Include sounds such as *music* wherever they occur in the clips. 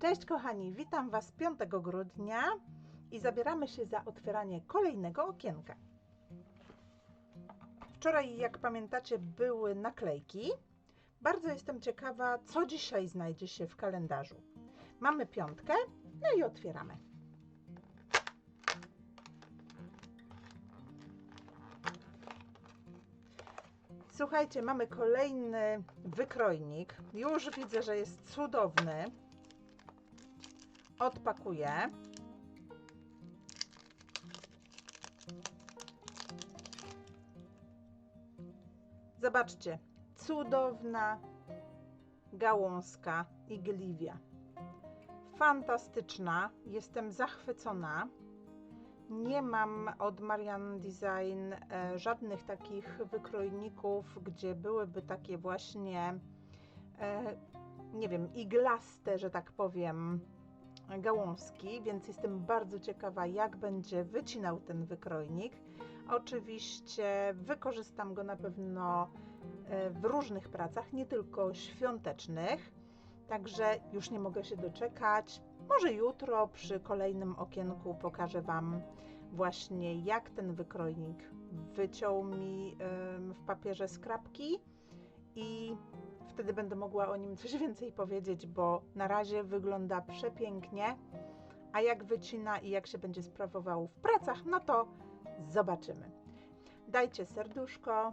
Cześć kochani, witam Was 5 grudnia i zabieramy się za otwieranie kolejnego okienka. Wczoraj, jak pamiętacie, były naklejki. Bardzo jestem ciekawa, co dzisiaj znajdzie się w kalendarzu. Mamy piątkę, no i otwieramy. Słuchajcie, mamy kolejny wykrojnik. Już widzę, że jest cudowny. Odpakuję. Zobaczcie, cudowna gałązka igliwia. Fantastyczna, jestem zachwycona. Nie mam od Marian Design e, żadnych takich wykrojników, gdzie byłyby takie właśnie, e, nie wiem, iglaste, że tak powiem, gałązki, więc jestem bardzo ciekawa, jak będzie wycinał ten wykrojnik. Oczywiście wykorzystam go na pewno e, w różnych pracach, nie tylko świątecznych. Także już nie mogę się doczekać. Może jutro przy kolejnym okienku pokażę Wam właśnie jak ten wykrojnik wyciął mi w papierze skrapki i wtedy będę mogła o nim coś *laughs* więcej powiedzieć, bo na razie wygląda przepięknie, a jak wycina i jak się będzie sprawował w pracach, no to zobaczymy. Dajcie serduszko,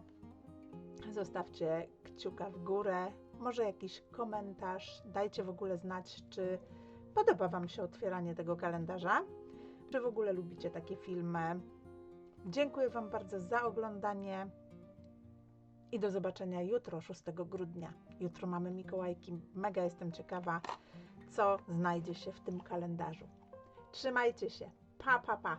zostawcie kciuka w górę, może jakiś komentarz, dajcie w ogóle znać, czy podoba Wam się otwieranie tego kalendarza, czy w ogóle lubicie takie filmy. Dziękuję Wam bardzo za oglądanie i do zobaczenia jutro, 6 grudnia. Jutro mamy Mikołajki. Mega jestem ciekawa, co znajdzie się w tym kalendarzu. Trzymajcie się. Pa, pa, pa.